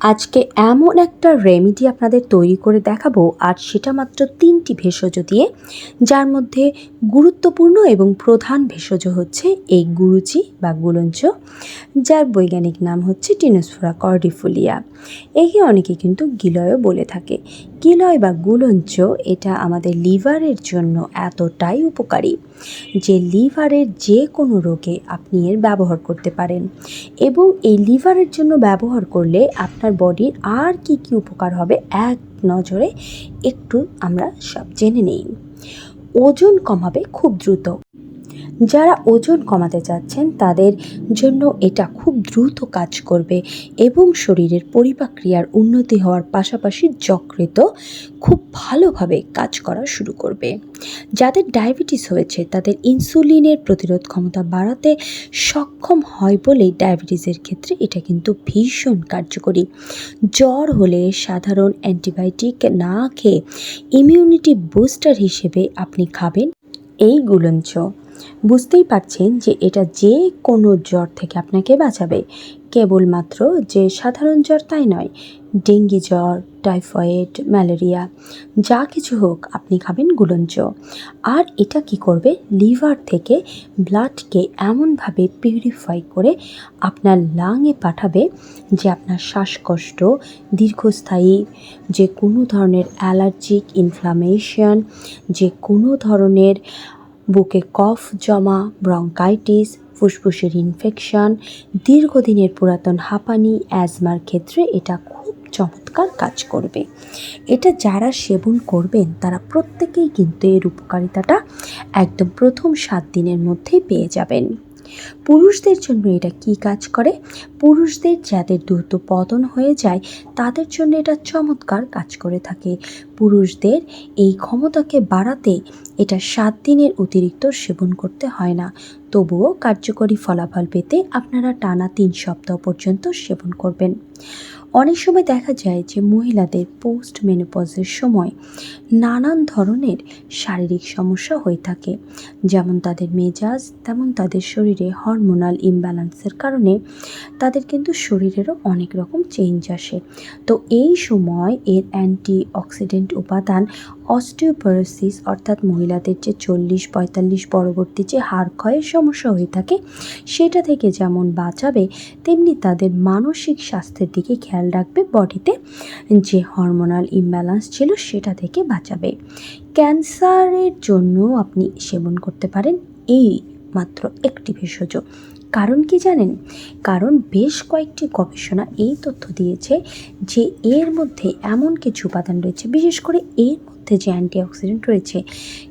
আজকে এমন একটা রেমেডি আপনাদের তৈরি করে দেখাবো, আর সেটা মাত্র তিনটি ভেষজ দিয়ে, যার মধ্যে গুরুত্বপূর্ণ এবং প্রধান ভেষজ হচ্ছে এই গুরুচি বা গুলঞ্চ, যার বৈজ্ঞানিক নাম হচ্ছে টিনোসফোরা কর্ডিফোলিয়া একে অনেকে কিন্তু গিলয়ও বলে থাকে। গিলয় বা গুলঞ্চ, এটা আমাদের লিভারের জন্য এতটাই উপকারী, যে লিভারের যে কোনো রোগে আপনি এর ব্যবহার করতে পারেন। এবং এই লিভারের জন্য ব্যবহার করলে আপনার বডির আর কি কি উপকার হবে এক নজরে একটু আমরা সব জেনে নেই। ওজন কমাবে খুব দ্রুত। যারা ওজন কমাতে চাচ্ছেন, তাদের জন্য এটা খুব দ্রুত কাজ করবে এবং শরীরের পরিপাক্রিয়ার উন্নতি হওয়ার পাশাপাশি যকৃত খুব ভালোভাবে কাজ করা শুরু করবে। যাদের ডায়াবেটিস হয়েছে, তাদের ইনসুলিনের প্রতিরোধ ক্ষমতা বাড়াতে সক্ষম হয় বলেই ডায়াবেটিসের ক্ষেত্রে এটা কিন্তু ভীষণ কার্যকরী। জ্বর হলে সাধারণ অ্যান্টিবায়োটিক না খেয়ে ইমিউনিটি বুস্টার হিসেবে আপনি খাবেন এই গুলঞ্চ। বুঝতেই পারছেন যে এটা যে কোনো জ্বর থেকে আপনাকে বাঁচাবে। কেবলমাত্র যে সাধারণ জ্বর তাই নয়, ডেঙ্গি জ্বর, টাইফয়েড, ম্যালেরিয়া, যা কিছু হোক আপনি খাবেন গুলঞ্চ। আর এটা কি করবে? লিভার থেকে ব্লাডকে এমনভাবে পিউরিফাই করে আপনার লাংয়ে পাঠাবে যে আপনার শ্বাসকষ্ট, দীর্ঘস্থায়ী, যে কোনো ধরনের অ্যালার্জিক ইনফ্লামেশন, যে কোনো ধরনের বুকে কফ, জমা, ব্রঙ্কাইটিস, ফুসফুসের ইনফেকশন, দীর্ঘদিনের পুরাতন হাঁপানি, অ্যাজমার ক্ষেত্রে এটা খুব চমৎকার কাজ করবে। এটা যারা সেবন করবেন, তারা প্রত্যেকেই কিন্তু এর উপকারিতাটা একদম প্রথম সাত দিনের মধ্যেই পেয়ে যাবেন। পুরুষদের জন্য এটা কি কাজ করে? পুরুষদের যাদের দ্রুত পতন হয়ে যায়, তাদের জন্য এটা চমৎকার কাজ করে থাকে। পুরুষদের এই ক্ষমতাকে বাড়াতে এটা সাত দিনের অতিরিক্ত সেবন করতে হয় না। তবুও কার্যকরী ফলাফল পেতে আপনারা টানা তিন সপ্তাহ পর্যন্ত সেবন করবেন। অনেক সময় দেখা যায় যে মহিলাদের পোস্ট মেনোপজের সময় নানান ধরনের শারীরিক সমস্যা হয়ে থাকে। যেমন তাদের মেজাজ, তেমন তাদের শরীরে হরমোনাল ইমব্যালেন্সের কারণে তাদের কিন্তু শরীরেরও অনেক রকম চেঞ্জ আসে। তো এই সময় এর অ্যান্টি অক্সিডেন্ট উপাদান অস্টিওপোরোসিস অর্থাৎ মহিলাদের যে চল্লিশ, পঁয়তাল্লিশ পরবর্তী যে হাড় ক্ষয়ের সমস্যা হয়ে থাকে, সেটা থেকে যেমন বাঁচাবে, তেমনি তাদের মানসিক স্বাস্থ্যের দিকে খেয়াল রাখবে বডিতে যে হরমোনাল ইমব্যালেন্স ছিল সেটা থেকে বাঁচাবে। ক্যান্সারের জন্য আপনি সেবন করতে পারেন এই মাত্র একটি ভেষজ কারণ কি জানেন? কারণ বেশ কয়েকটি গবেষণা এই তথ্য দিয়েছে যে এর মধ্যে এমন কিছু উপাদান রয়েছে, বিশেষ করে এর মধ্যে যে অ্যান্টিঅক্সিডেন্ট রয়েছে,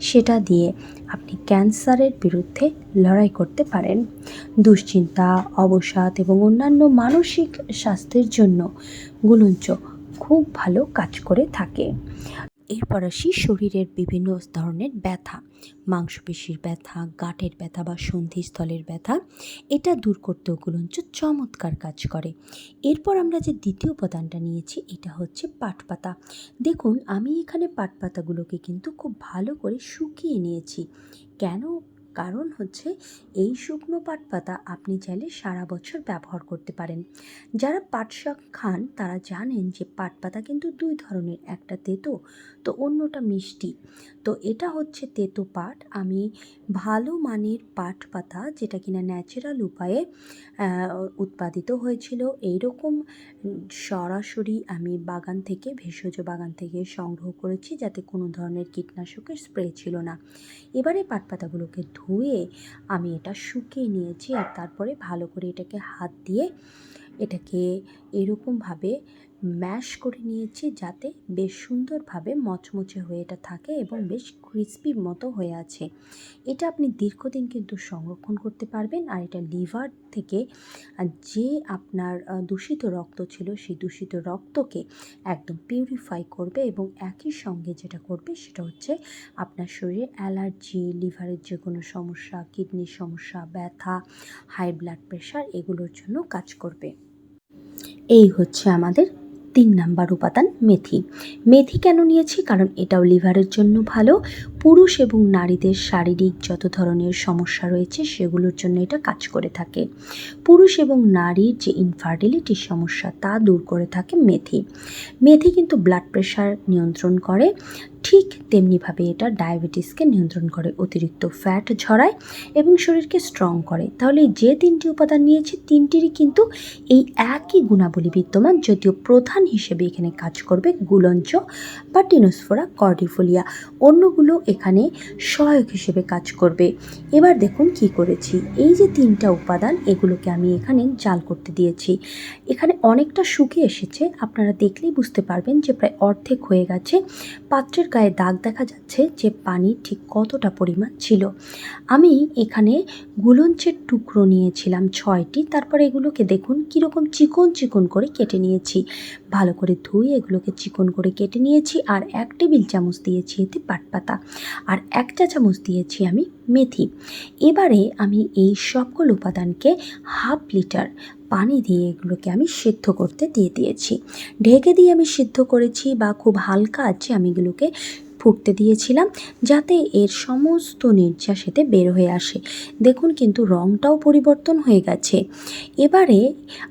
সেটা দিয়ে আপনি ক্যান্সারের বিরুদ্ধে লড়াই করতে পারেন। দুশ্চিন্তা, অবসাদ এবং অন্যান্য মানসিক স্বাস্থ্যের জন্য গুলঞ্চ খুব ভালো কাজ করে থাকে। এরপর আসি শরীরের বিভিন্ন ধরনের ব্যথা। মাংসপেশির ব্যথা, গাঁটের ব্যথা বা সন্ধিস্থলের ব্যথা, এটা দূর করতে গুলঞ্চ চমৎকার কাজ করে। এরপর আমরা যে দ্বিতীয় উপাদানটা নিয়েছি, এটা হচ্ছে পাটপাতা। দেখুন, আমি এখানে পাটপাতাগুলোকে কিন্তু খুব ভালো করে শুকিয়ে নিয়েছি। কেন কারণ হচ্ছে এই শুকনো পাট পাতা আপনি চাইলে সারা বছর ব্যবহার করতে পারেন। যারা পাট শাক খান, তারা জানেন যে পাট পাতা কিন্তু দুই ধরনের, একটা তেতো, তো অন্যটা মিষ্টি। তো এটা হচ্ছে তেতো পাট। আমি ভালো মানের পাট পাতা যেটা কিনা ন্যাচারাল উপায়ে উৎপাদিত হয়েছিল, এইরকম সরাসরি আমি বাগান থেকে, ভেষজ বাগান থেকে সংগ্রহ করেছি যাতে কোনো ধরনের কীটনাশকের স্প্রে ছিল না। এবারে পাট পাতাগুলোকে ধুয়ে আমি এটা শুকিয়ে নিয়েছি আর তারপরে ভালো করে এটাকে হাত দিয়ে এটাকে এরকমভাবে ম্যাশ করে নিয়েছি যাতে বেশ সুন্দরভাবে মচমচে হয়ে এটা থাকে এবং বেশ ক্রিস্পি মতো হয়ে আছে। এটা আপনি দীর্ঘদিন কিন্তু সংরক্ষণ করতে পারবেন আর এটা লিভার থেকে যে আপনার দূষিত রক্ত ছিল সেই দূষিত রক্তকে একদম পিউরিফাই করবে এবং একই সঙ্গে যেটা করবে সেটা হচ্ছে আপনার শরীরে অ্যালার্জি, লিভারের যে কোনো সমস্যা, কিডনির সমস্যা, ব্যথা হাই ব্লাড প্রেশার এগুলোর জন্য কাজ করবে। এই হচ্ছে আমাদের তিন নাম্বার উপাদান মেথি। মেথি কেন নিয়েছি? কারণ এটাও লিভারের জন্য ভালো। পুরুষ এবং নারীদের শারীরিক যত ধরনের সমস্যা রয়েছে সেগুলোর জন্য এটা কাজ করে থাকে। পুরুষ এবং নারীর যে ইনফার্টিলিটির সমস্যা তা দূর করে থাকে মেথি মেথি কিন্তু ব্লাড প্রেশার নিয়ন্ত্রণ করে। ঠিক তেমনিভাবে এটা ডায়াবেটিসকে নিয়ন্ত্রণ করে, অতিরিক্ত ফ্যাট ঝরায় এবং শরীরকে স্ট্রং করে। তাহলে যে তিনটি উপাদান নিয়েছি, তিনটিরই কিন্তু এই একই গুণাবলী বিদ্যমান যদিও প্রধান হিসেবে এখানে কাজ করবে গুলঞ্চ বা টিনোসফোরা কর্ডিফোলিয়া। অন্যগুলো এখানে সহায়ক হিসেবে কাজ করবে। এবার দেখুন কি করেছি। এই যে তিনটা উপাদান, এগুলোকে আমি এখানে জাল করতে দিয়েছি। এখানে অনেকটা শুকিয়ে এসেছে। আপনারা দেখলেই বুঝতে পারবেন যে প্রায় অর্ধেক হয়ে গেছে। পাত্রের গায়ে দাগ দেখা যাচ্ছে যে পানি ঠিক কতটা পরিমাণ ছিল। আমি এখানে গুলঞ্চের টুকরো নিয়েছিলাম ছয়টি। তারপরে এগুলোকে দেখুন কীরকম চিকন চিকন করে কেটে নিয়েছি। ভালো করে ধুয়ে এগুলোকে চিকন করে কেটে নিয়েছি আর এক টেবিল চামচ দিয়েছি এতে পাটপাতা। আর এক চা চামচ দিয়েছি আমি মেথি। এবারে আমি এই সবগুলো উপাদানকে হাফ লিটার পানি দিয়ে এগুলোকে আমি সিদ্ধ করতে দিয়ে দিয়েছি। ঢেকে দিয়ে আমি সিদ্ধ করেছি বা খুব হালকা আছে আমি এগুলোকে ফুটতে দিয়েছিলাম যাতে এর সমস্ত নির্যাস এতে বের হয়ে আসে। দেখুন কিন্তু রঙটাও পরিবর্তন হয়ে গেছে। এবারে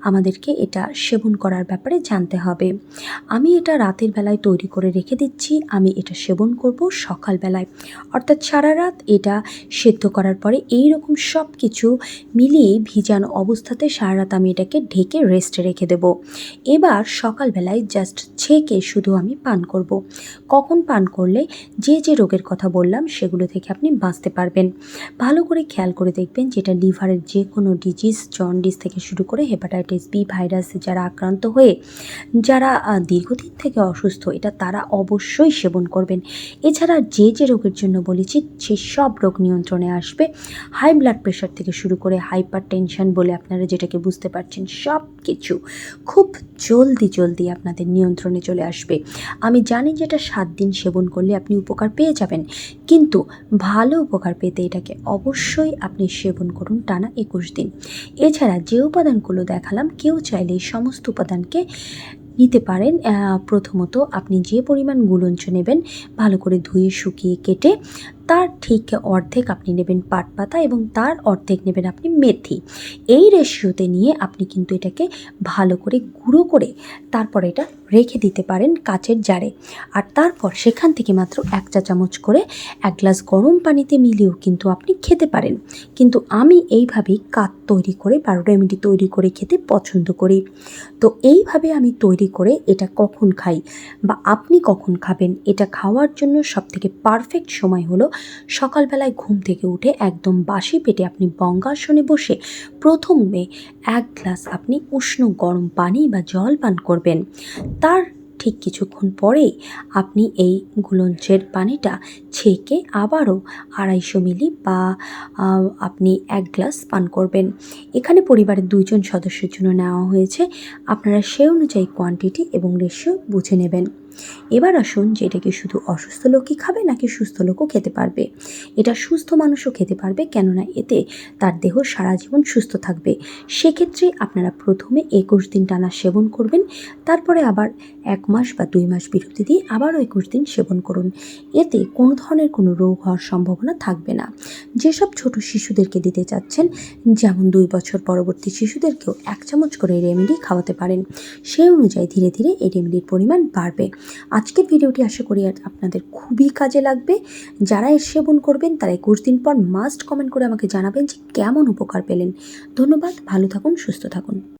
আমাদেরকে এটা সেবন করার ব্যাপারে জানতে হবে। আমি এটা রাতের বেলায় তৈরি করে রেখে দিচ্ছি। আমি এটা সেবন করব সকালবেলায় অর্থাৎ সারা রাত এটা সেদ্ধ করার পরে এই রকম সব কিছু মিলিয়ে ভিজানো অবস্থাতে সারা রাত আমি এটাকে ঢেকে রেস্টে রেখে দেব। এবার সকালবেলায় জাস্ট ছেঁকে শুধু আমি পান করব। কখন পান করলে যে যে রোগের কথা বললাম সেগুলো থেকে আপনি বাঁচতে পারবেন। ভালো করে খেয়াল করে দেখবেন যেটা লিভারের যে কোনো ডিজিজ জন্ডিস থেকে শুরু করে হেপাটাইটিস বি ভাইরাসে যারা আক্রান্ত হয়ে, যারা দীর্ঘদিন থেকে অসুস্থ, এটা তারা অবশ্যই সেবন করবেন। এছাড়া যে যে রোগের জন্য বলেছি, সে সব রোগ নিয়ন্ত্রণে আসবে। হাই ব্লাড প্রেশার থেকে শুরু করে হাইপার টেনশন বলে আপনারা যেটাকে বুঝতে পারছেন সব কিছু খুব জলদি জলদি আপনাদের নিয়ন্ত্রণে চলে আসবে। আমি জানি যে এটা সাত দিন সেবন করলে আপনি উপকার পেয়ে যাবেন। কিন্তু ভালো উপকার পেতে এটাকে অবশ্যই আপনি সেবন করুন টানা একুশ দিন। এছাড়া যে উপাদানগুলো দেখালাম, কেউ চাইলে এই সমস্ত উপাদানকে নিতে পারেন। প্রথমত আপনি যে পরিমাণ গুলঞ্চ নেবেন, ভালো করে ধুয়ে শুকিয়ে কেটে তার ঠিক অর্ধেক আপনি নেবেন পাট পাতা এবং তার অর্ধেক নেবেন আপনি মেথি। এই রেশিওতে নিয়ে আপনি কিন্তু এটাকে ভালো করে গুঁড়ো করে তারপর এটা রেখে দিতে পারেন কাচের জারে। আর তারপর সেখান থেকে মাত্র এক চা চামচ করে এক গ্লাস গরম পানিতে মিলিয়েও কিন্তু আপনি খেতে পারেন। কিন্তু আমি এইভাবেই কাত তৈরি করে বা রেমেডি তৈরি করে খেতে পছন্দ করি। তো এইভাবে আমি তৈরি করে এটা কখন খাই বা আপনি কখন খাবেন এটা খাওয়ার জন্য সবথেকে পারফেক্ট সময় হলো সকালবেলায় ঘুম থেকে উঠে একদম বাসি পেটে আপনি বঙ্গাসনে বসে প্রথমে এক গ্লাস আপনি উষ্ণ গরম পানি বা জল পান করবেন। তার ঠিক কিছুক্ষণ পরেই আপনি এই গুলঞ্চের পানিটা ছেঁকে আবারও আড়াইশো মিলি বা আপনি এক গ্লাস পান করবেন। এখানে পরিবারের দুইজন সদস্যের জন্য নেওয়া হয়েছে। আপনারা সে অনুযায়ী কোয়ান্টিটি এবং রেশিও বুঝে নেবেন। এবার আসুন যে এটা কি শুধু অসুস্থ লোকই খাবে নাকি সুস্থ লোকও খেতে পারবে? এটা সুস্থ মানুষও খেতে পারবে কেননা এতে তার দেহ সারা জীবন সুস্থ থাকবে। সেক্ষেত্রে আপনারা প্রথমে একুশ দিন টানা সেবন করবেন, তারপরে আবার এক মাস বা দুই মাস বিরতি দিয়ে আবারও একুশ দিন সেবন করুন। এতে কোনো ধরনের কোনো রোগ হওয়ার সম্ভাবনা থাকবে না। যেসব ছোট শিশুদেরকে দিতে চাচ্ছেন, যেমন দুই বছর পরবর্তী শিশুদেরকেও এক চামচ করে রেমেডি খাওয়াতে পারেন। সেই অনুযায়ী ধীরে ধীরে এই রেমেডির পরিমাণ বাড়বে। আজকের ভিডিওটি আশা করি আপনাদের খুবই কাজে লাগবে। যারা এর সেবন করবেন, তারা একুশ দিন পর মাস্ট কমেন্ট করে আমাকে জানাবেন যে কেমন উপকার পেলেন। ধন্যবাদ, ভালো থাকুন, সুস্থ থাকুন।